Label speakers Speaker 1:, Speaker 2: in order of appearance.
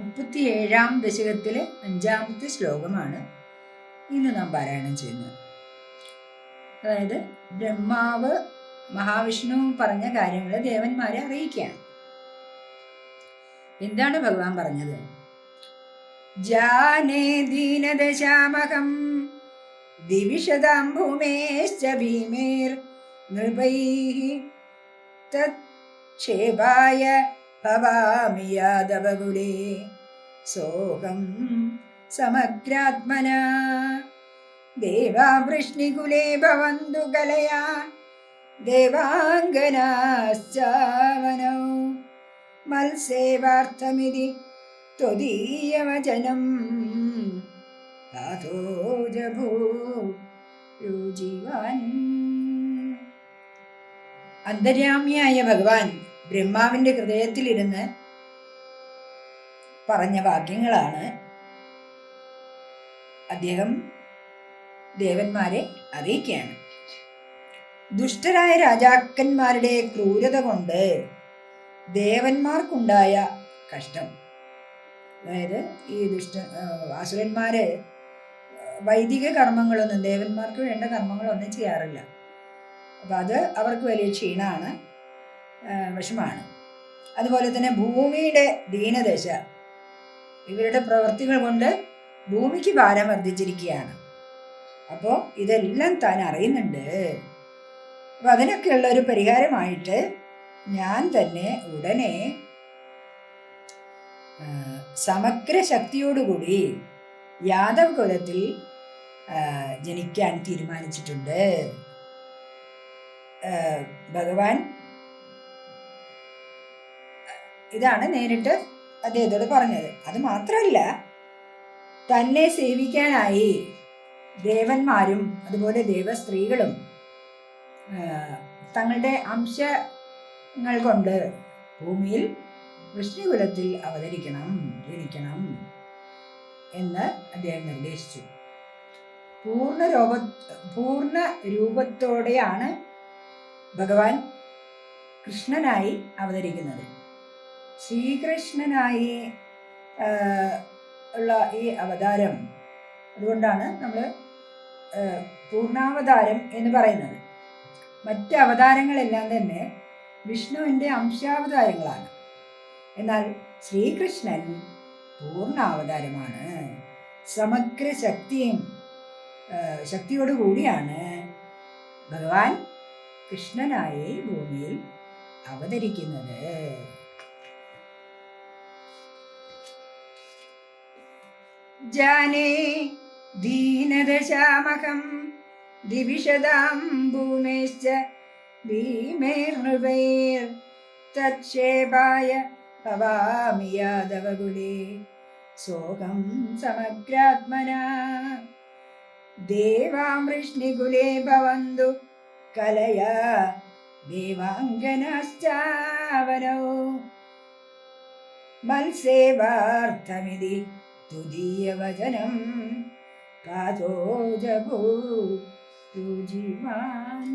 Speaker 1: മുപ്പത്തിയേഴാം ദശകത്തിലെ അഞ്ചാമത്തെ ശ്ലോകമാണ് ഇന്ന് നാം പാരായണം ചെയ്യുന്നത്. അതായത് ബ്രഹ്മാവ് മഹാവിഷ്ണു പറഞ്ഞ കാര്യങ്ങൾ ദേവന്മാരെ അറിയിക്കുകയാണ്. എന്താണ് ഭഗവാൻ പറഞ്ഞത്? ജാനേ ദീനദശാമഹം ദിവിഷതാം ഭൂമേശ്ച ഭീമേർ ഭവാമി യാദവകുലേ. സോഹം സമഗ്രാത്മന. ദേവാവൃഷ്ണികുലേ ഭവന്തു കലയാ. ദേവാംഗനാശ്ചാവനൗ മത്സേവാർത്ഥമിതി ത്വദീയവചനം രുചിവാൻ. അന്തര്യാമിയായ ഭഗവാൻ ബ്രഹ്മാവിന്റെ ഹൃദയത്തിലിരുന്ന് പറഞ്ഞ വാക്യങ്ങളാണ്. അദ്ദേഹം ദേവന്മാരെ അറിയിക്കുകയാണ്. ദുഷ്ടരായ രാജാക്കന്മാരുടെ ക്രൂരത കൊണ്ട് ദേവന്മാർക്കുണ്ടായ കഷ്ടം. അതായത് ഈ ദുഷ്ട അസുരന്മാര് വൈദിക കർമ്മങ്ങളൊന്നും ദേവന്മാർക്ക് വേണ്ട കർമ്മങ്ങളൊന്നും ചെയ്യാറില്ല. അപ്പം അത് അവർക്ക് വലിയ ക്ഷീണമാണ് വിഷമാണ്. അതുപോലെ തന്നെ ഭൂമിയുടെ ദീനദശ ഇവരുടെ പ്രവൃത്തികൾ കൊണ്ട് ഭൂമിക്ക് ഭാരം വർദ്ധിച്ചിരിക്കുകയാണ്. അപ്പോൾ ഇതെല്ലാം താൻ അറിയുന്നുണ്ട്. അപ്പം അതിനൊക്കെയുള്ള ഒരു പരിഹാരമായിട്ട് ഞാൻ തന്നെ ഉടനെ സമഗ്ര ശക്തിയോടുകൂടി യാദവ് കുലത്തിൽ ജനിക്കാൻ തീരുമാനിച്ചിട്ടുണ്ട്. ഭഗവാൻ ഇതാണ് നേരിട്ട് അദ്ദേഹത്തോട് പറഞ്ഞത്. അത് മാത്രമല്ല തന്നെ സേവിക്കാനായി ദേവന്മാരും അതുപോലെ ദേവസ്ത്രീകളും തങ്ങളുടെ അംശങ്ങൾ കൊണ്ട് ഭൂമിയിൽ വിഷ്ണുകുലത്തിൽ അവതരിക്കണം ജനിക്കണം എന്ന് അദ്ദേഹം നിർദ്ദേശിച്ചു. പൂർണ രൂപ പൂർണ രൂപത്തോടെയാണ് ഭഗവാൻ കൃഷ്ണനായി അവതരിക്കുന്നത്. ശ്രീകൃഷ്ണനായി ഉള്ള ഈ അവതാരം. അതുകൊണ്ടാണ് നമ്മൾ പൂർണാവതാരം എന്ന് പറയുന്നത്. മറ്റ് അവതാരങ്ങളെല്ലാം തന്നെ വിഷ്ണുവിന്റെ അംശാവതാരങ്ങളാണ്. എന്നാൽ ശ്രീകൃഷ്ണൻ പൂർണാവതാരമാണ് സമഗ്ര ശക്തിയും ശക്തിയോടുകൂടിയാണ് ഭഗവാൻ കൃഷ്ണനായി ഭൂമിയിൽ അവതരിക്കുന്നത്. ജാനേ ദീനദശാമഹം ദിവിഷദാം ഭൂമേശ്ച ഭീമേർനൃപൈർ തക്ഷേപായ ഭവാമി യാദവകുലേ സോഹം സമഗ്രാത്മന ദേവാം कलया। ദേവാംഗനാശ്ചാവനൗ മത്സേവാർത്ഥമിതി തുദീയവചനം പാതോ ജഭൂ രുചിമാൻ